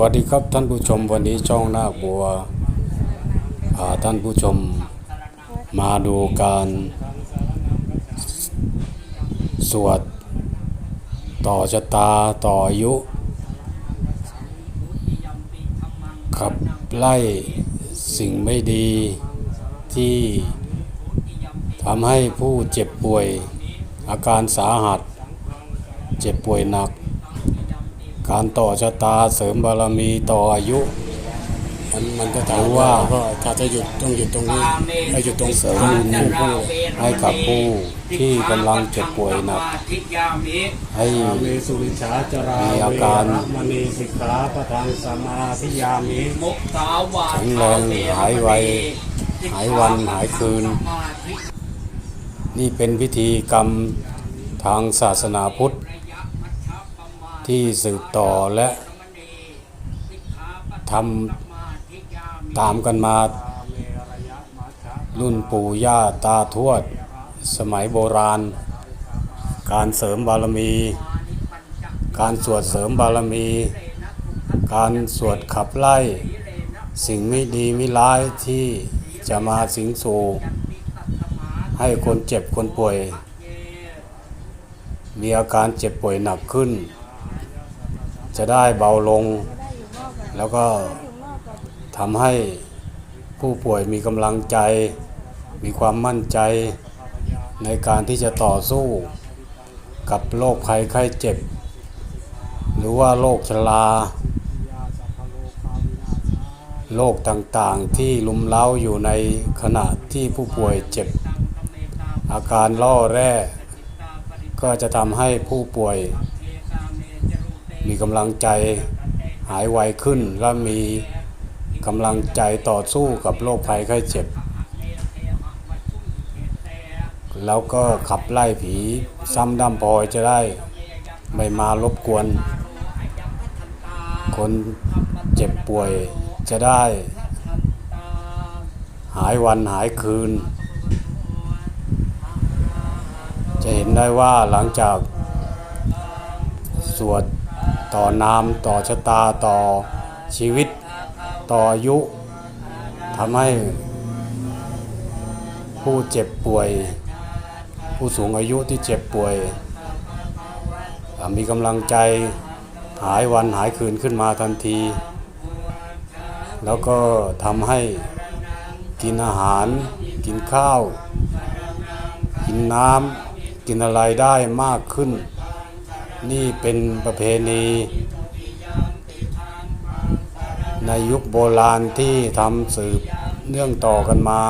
วัสดีครับท่านผู้ชมวันนี้ช่องนาคบัวพาท่านผู้ชมมาดูการสวดต่อชะตาต่ออายุ ขับไล่สิ่งไม่ดีที่ทำให้ผู้เจ็บป่วย อาการสาหัส เจ็บป่วยหนัก การต่อชะตาเสริมบารมีต่ออายุ มันมันก็ถามรือว่าก็ถ้าจะหยุดต้องหยุดตรงนี้ให้หยุดตรงเสริมบุญให้กับผู้ที่กำลังเจ็บป่วยหนักให้เมสุริชาจรามีอาการมณีสิกขาปะทังสมาธิยามิมุกาวาแข็งแรงหายไวหายวันหายคืน นี่เป็นพิธีกรรมทางศาสนาพุทธ ที่สืบต่อและทำตามกันมารุ่นปู่ย่าตาทวด สมัยโบราณ การเสริมบารมี การสวดเสริมบารมี การสวดขับไล่ สิ่งไม่ดีไม่ร้ายที่จะมาสิงสู่ ให้คนเจ็บคนป่วย มีอาการเจ็บป่วยหนักขึ้น จะได้เบาลง แล้วก็ทำให้ผู้ป่วยมีกำลังใจ มีความมั่นใจในการที่จะต่อสู้กับโรคภัยไข้เจ็บ หรือว่าโรคชราโรคต่างๆที่ลุมเล้าอยู่ในขณะที่ผู้ป่วยเจ็บ อาการล่อแร่ ก็จะทำให้ผู้ป่วย มีกำลังใจหายไวขึ้น และมีกำลังใจต่อสู้กับโรคภัยไข้เจ็บ แล้วก็ขับไล่ผีซ้ำดำพอยจะได้ ไม่มารบกวน คนเจ็บป่วยจะได้ หายวันหายคืน จะเห็นได้ว่าหลังจากสวด ต่อน้ำต่อชะตาต่อชีวิต ต่ออายุทำให้ผู้เจ็บป่วย ผู้สูงอายุที่เจ็บป่วย มีกำลังใจหายวันหายคืนขึ้นมาทันที แล้วก็ทำให้กินอาหาร กินข้าว กินน้ำกินอะไรได้มากขึ้น นี่เป็นประเพณี ในยุคโบราณที่ทำสืบเนื่องต่อกันมา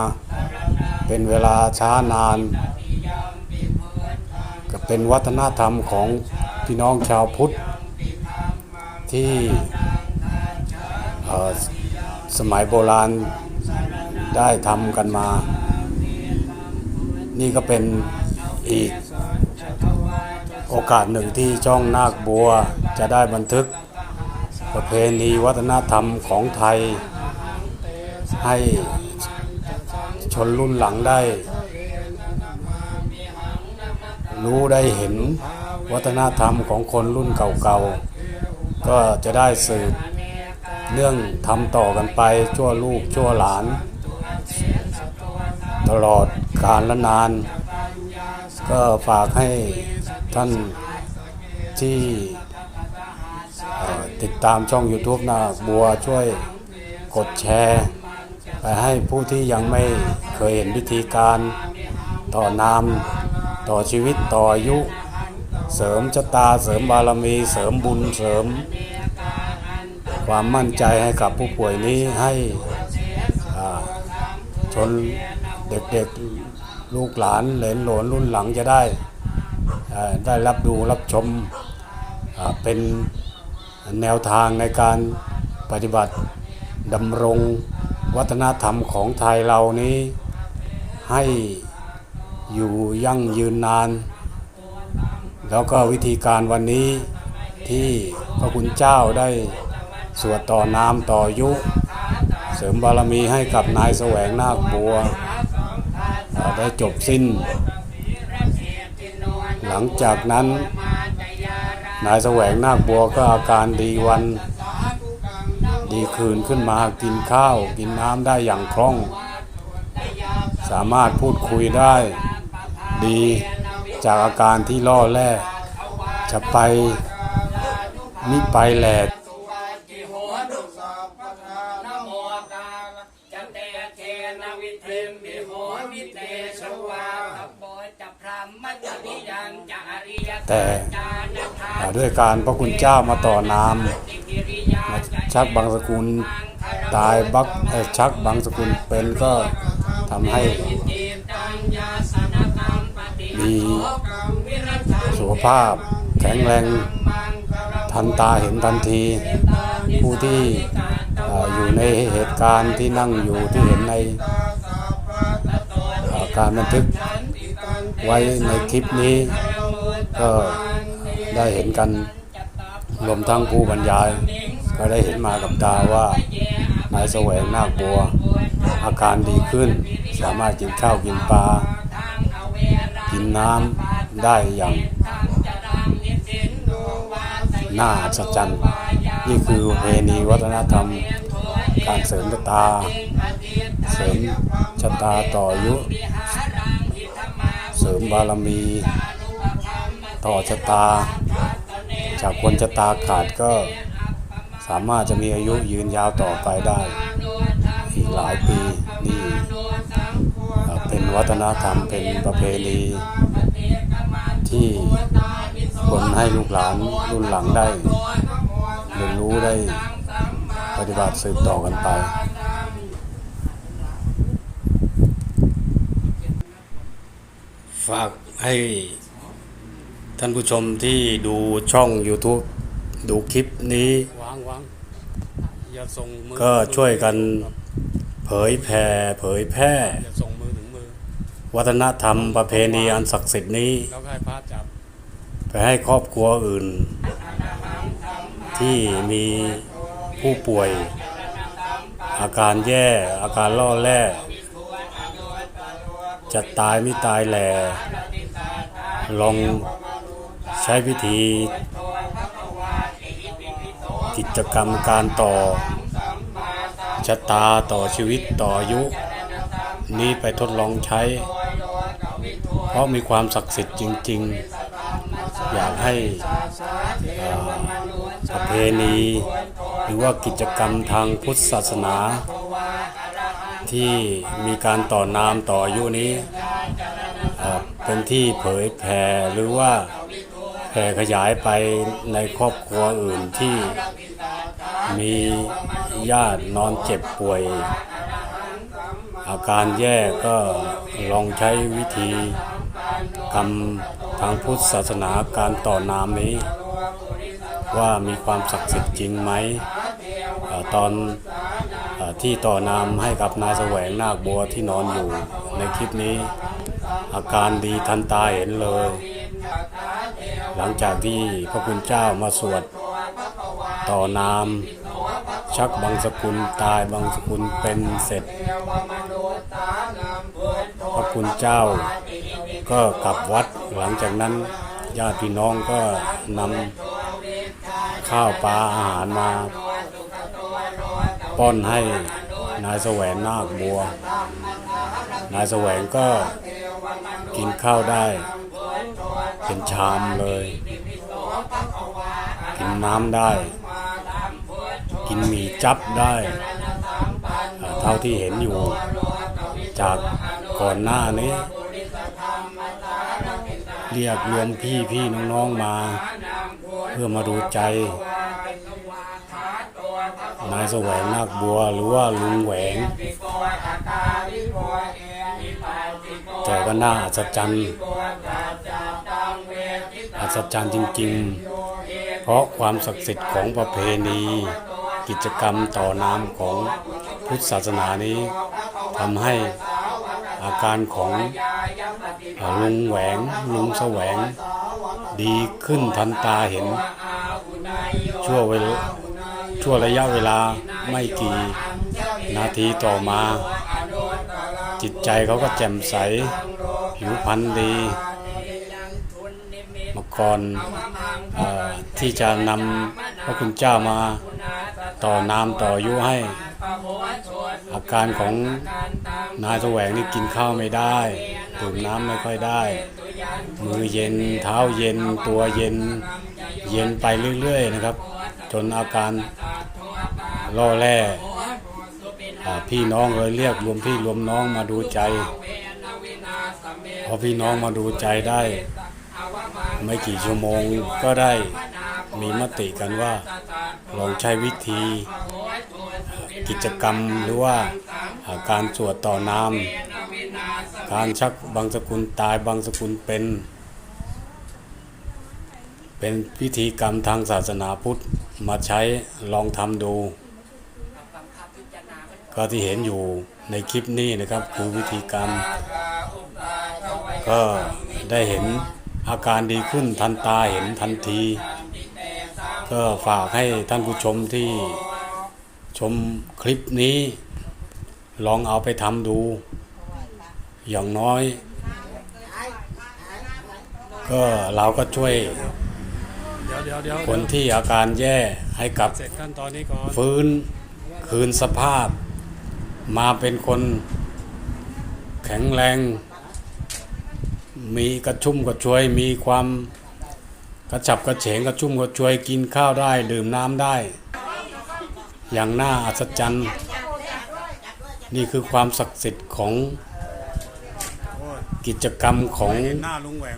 เป็นเวลาช้านาน ก็เป็นวัฒนธรรมของพี่น้องชาวพุทธ ที่สมัยโบราณได้ทำกันมา นี่ก็เป็นอีก โอกาสหนึ่งที่ช่องนาคบัวจะได้บันทึก ประเพณีวัฒนธรรมของไทย ให้ชนรุ่นหลังได้ รู้ได้เห็นวัฒนธรรมของคนรุ่นเก่าๆ ก็จะได้สืบเรื่องทำต่อกันไปชั่วลูกชั่วหลาน ตลอดกาลและนาน ก็ฝากให้ ท่านที่ติดตามช่อง YouTube นาบัวช่วยกดแชร์ ไปให้ผู้ที่ยังไม่เคยเห็นวิธีการต่อนามต่อชีวิตต่ออายุ เสริมชะตาเสริมบารมี เสริมบุญเสริม ความมั่นใจให้กับผู้ป่วยนี้ให้ชนเด็กๆ ลูกหลานเหลนหลนรุ่นหลังจะได้ ได้รับดูรับชมเป็นแนวทางในการปฏิบัติดำรงวัฒนธรรมของไทยเรานี้ให้อยู่ยั่งยืนนาน แล้วก็วิธีการวันนี้ที่พระคุณเจ้าได้สวดต่อน้ำต่อยุ เสริมบารมีให้กับนายแสวงนาคบัว ได้จบสิ้น ลังจากนั้น นายแสวงนาคบัวก็อาการดีวัน ดีคืนขึ้นมากินข้าว กินน้ำได้อย่างคล่อง สามารถพูดคุยได้ ดีจากอาการที่ล่อแร่จะไปมิไปแหลก แต่ด้วยการพระคุณเจ้ามาต่อนามกิริยามาชักบางสกุลตายบักชักบางสกุลเป็นก็ทำให้มีสุขภาพแข็งแรงทันตาเห็นทันที ผู้ที่ออยู่ในเหตุการณ์ที่นั่งอยู่ที่เห็นในการบันทึกไว้ในคลิปนี้ ก็ได้เห็นกันรวมทั้งผู้บรรยาย ก็ได้เห็นมากับตาว่านายแสวงนาคบัว อาการดีขึ้น สามารถกินข้าวกินปลากินน้ำได้อย่างน่าอัศจรรย์นี่คือเพณีวัฒนธรรม การเสริมชะตา เสริมชะตาต่ออยุ เสริมบารมี ต่อชะตา จากคนชะตาขาดก็สามารถจะมีอายุยืนยาวต่อไปได้ อีกหลายปีนี่เอ่อเป็นวัฒนธรรมเป็นประเพณีที่คนให้ลูกหลานรุ่นหลังได้เรียนรู้ได้ปฏิบัติสืบต่อกันไปฝากให้ ท่านผู้ชมที่ดูช่อง YouTube ดูคลิปนี้วางวางอย่าส่งมือก็ช่วยกันเผยแผ่เผยแพร่อย่าส่งมือถึงมือวัฒนธรรมประเพณีอันศักดิ์สิทธิ์นี้แล้วก็ให้พระจับไปให้ครอบครัวอื่น ที่มีผู้ป่วย อาการแย่อาการล่อแร่จะตายไม่ตายแหล่ลอง ใช้วิธีกิจกรรมการต่อชะตาต่อชีวิตต่ออายุ นี้ไปทดลองใช้ เพราะมีความศักดิ์สิทธิ์จริง ๆ อยากให้อ่อประเพณี หรือว่ากิจกรรมทางพุทธศาสนา ที่มีการต่อนามต่ออายุนี้เป็นที่เผยแผ่หรือว่า ผ่ขยายไปในครอบครัวอื่นที่มีญาตินอนเจ็บป่วย อาการแย่ก็ลองใช้วิธีกรรมทางพุทธศาสนาการต่อนามนี้ ว่ามีความศักดิ์สิทธิ์จริงไหมอตอนอที่ต่อนามให้กับนายแสวงนาคบัวที่นอนอยู่ในคลิปนี้ อาการดีทันตาเห็นเลย ลังจากที่พระคุณเจ้ามาสวดต่อนามชักบางสกุลตายบางสกุลเป็นเสร็จ พระคุณเจ้าก็กลับวัดหลังจากนั้นญาติพี่น้องก็นำข้าวปลาอาหารมา ป้อนให้นายแสวงนาคบัว นายแสวงก็กินข้าวได้าม เลย กินน้ำได้ กินหมี่จับได้ เท่าที่เห็นอยู่ จากก่อนหน้านี้ เรียกรวมพี่พี่น้องๆมา เพื่อมาดูใจนายแสวงนาคบัวหรือว่าลุงแหวง แต่ก็น่าอัศจรรย์ ศจรรย์จริง ๆ เพราะความศักดิ์สิทธิ์ของประเพณี กิจกรรมต่อน้ำของพุทธศาสนานี้ทำให้อาการของลุงแหวงลุงแสวง ดีขึ้นทันตาเห็น ชั่วเวลาชั่วระยะเวลาไม่กี่นาทีต่อมา จิตใจเขาก็แจ่มใส ผิวพรรณดี ก่อนที่จะนำพระคุณเจ้ามาต่อน้ำต่อยุให้ อาการของนายแสวงนี่กินข้าวไม่ได้ดื่มน้ำไม่ค่อยได้ มือเย็นเท้าเย็นตัวเย็นเย็นไปเรื่อย ๆ นะครับ จนอาการล่อแร่พี่น้องเลยเรียกรวมพี่รวมน้องมาดูใจพอพี่น้องมาดูใจได้ ไม่กี่ชั่วโมงก็ได้มีมติกันว่าลองใช้วิธีกิจกรรมหรือว่าการสวดต่อน้ำการชักบางสกุลตายบางสกุลเป็น เป็นพิธีกรรมทางศาสนาพุทธมาใช้ลองทำดู ก็ที่เห็นอยู่ในคลิปนี้นะครับคือวิธีการมก็ได้เห็น อาการดีขึ้นทันตาเห็นทันที ก็ฝากให้ท่านผู้ชมที่ชมคลิปนี้ ลองเอาไปทำดู อย่างน้อย ก็เราก็ช่วยคนที่อาการแย่ให้กลับฟื้นคืนสภาพ มาเป็นคนแข็งแรง มีกระชุ่มกระชวย มีความกระฉับกระเฉงกระชุ่มกระชวยกินข้าวได้ ดื่มน้ำได้ อย่างน่าอัศจรรย์ นี่คือความศักดิ์สิทธิ์ของกิจกรรมของ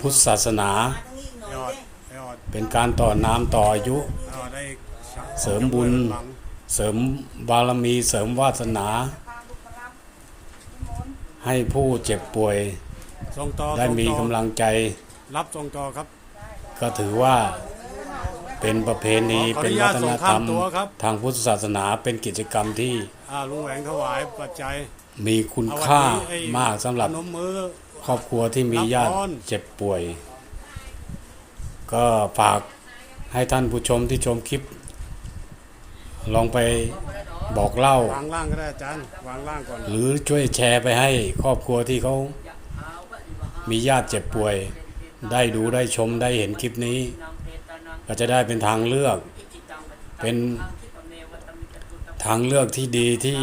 พุทธศาสนา เป็นการต่อน้ำต่ออายุ เสริมบุญ เสริมบารมี เสริมวาสนา ให้ผู้เจ็บป่วย ส่งต่อได้มีส่งต่อกำลังใจรับส่งต่อครับ ก็ถือว่าเป็นประเพณีขออนุเป็นญาวัตฒส่นงธรข้ารมมตัวครับทางพุทธศาสนาเป็นกิจกรรมที่อ่าลุงแหวงถวายปัจจัย มีคุณเอวันค่านี้ไอ้มากสำหรับพนมมือครอบครัวที่มีญาติรับพรเจ็บป่วย ก็ฝากให้ท่านผู้ชมที่ชมคลิป ลองไปบอกเล่าวางล่างก็ได้อาจารย์วางล่างก่อน หรือช่วยแชร์ไปให้ครอบครัวที่เขา มีญาติเจ็บป่วย ได้ดูได้ชมได้เห็นคลิปนี้ ก็จะได้เป็นทางเลือก เป็นทางเลือกที่ดีที่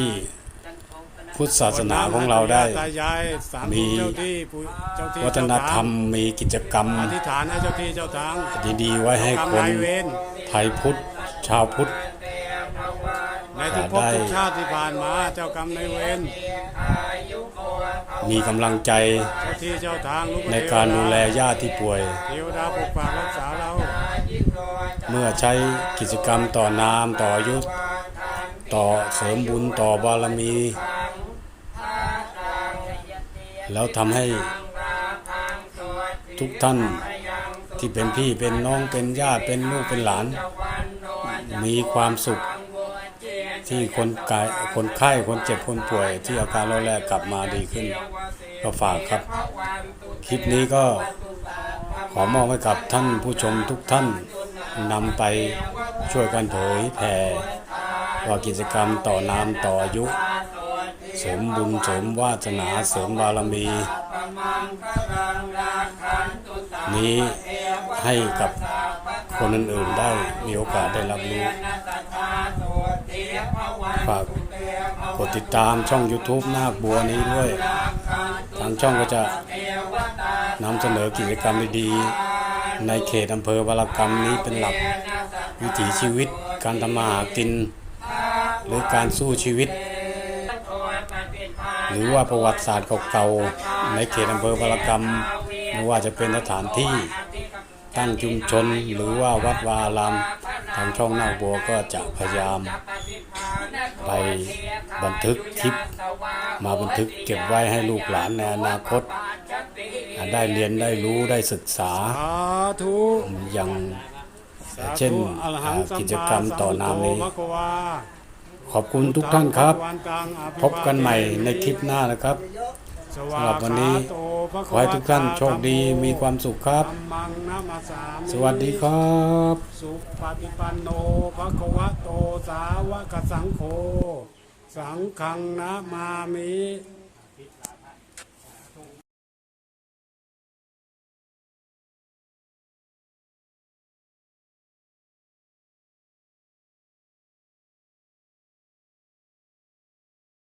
พุทธศาสนาของเราได้ตายายสามมีเจ้าที่ผู้เจ้าที่วัฒนธรรมมีกิจกรรมอธิษฐานให้เจ้าที่เจ้าทางดีๆไว้ให้กรรมคนนายเวรไทยพุทธชาวพุทธใน ทุกภพได้ทุกชาติที่ผ่านมาเจ้ากรรมนายเวรมีกำลังใจเจ้าที่เจ้าทางลูกในการดูแลญาติที่ป่วยเทวดาปกปักรักษาเราเมื่อใช้กิจกรรมต่อน้ำต่ออายุต่อเสริมบุญต่อบารมี แล้วทำให้ทุกท่านที่เป็นพี่เป็นน้องเป็นญาติเป็นลูกเป็นหลาน มีความสุข ที่คนกายคนไข้คนเจ็บคนป่วย ที่อาการเราแรกกลับมาดีขึ้น ก็ฝากครับ คลิปนี้ก็ขอมอบให้กับท่านผู้ชมทุกท่านนำไปช่วยกันเผยแผ่ว่ากิจกรรมต่อน้ำต่ออายุเสริมบุญเสริมวาสนาเสริมบารมี นี้ให้กับคนอื่นๆได้มีโอกาสได้รับรู้ ฝากกดติดตามช่อง YouTube นาคบัวนี้ด้วย ทางช่องก็จะนำเสนอกิจกรรมดีๆในเขตอำเภอบารกรรมนี้เป็นหลักวิถีชีวิตการทำมาหากิน หรือการสู้ชีวิต หรือว่าประวัติศาสตร์เก่าๆในเขตอำเภอบารกรรมไม่ว่าจะเป็นสถานที่ตั้งชุมชนหรือว่าวัดวาอารามทางช่องนาคบัวก็จะพยายาม ไปบันทึกคลิป มาบันทึกเก็บไว้ให้ลูกหลานในอนาคต ได้เรียนได้รู้ได้ศึกษาสาธุอย่างเช่นอรหังสัมมากิจกรรมต่อน้ำนี้สัมพุทโธภะคะวาขอบคุณทุกท่านครับวันตังอภิวาเทพบกันใหม่ในคลิปหน้านะครับ สำหรับวันนี้ขอให้ทุกท่านโชคดีมีความสุขครับสามิสวัสดีครับ สุปฏิปันโนภะคะวะโตสาวกสังโฆสังฆังนะมามิ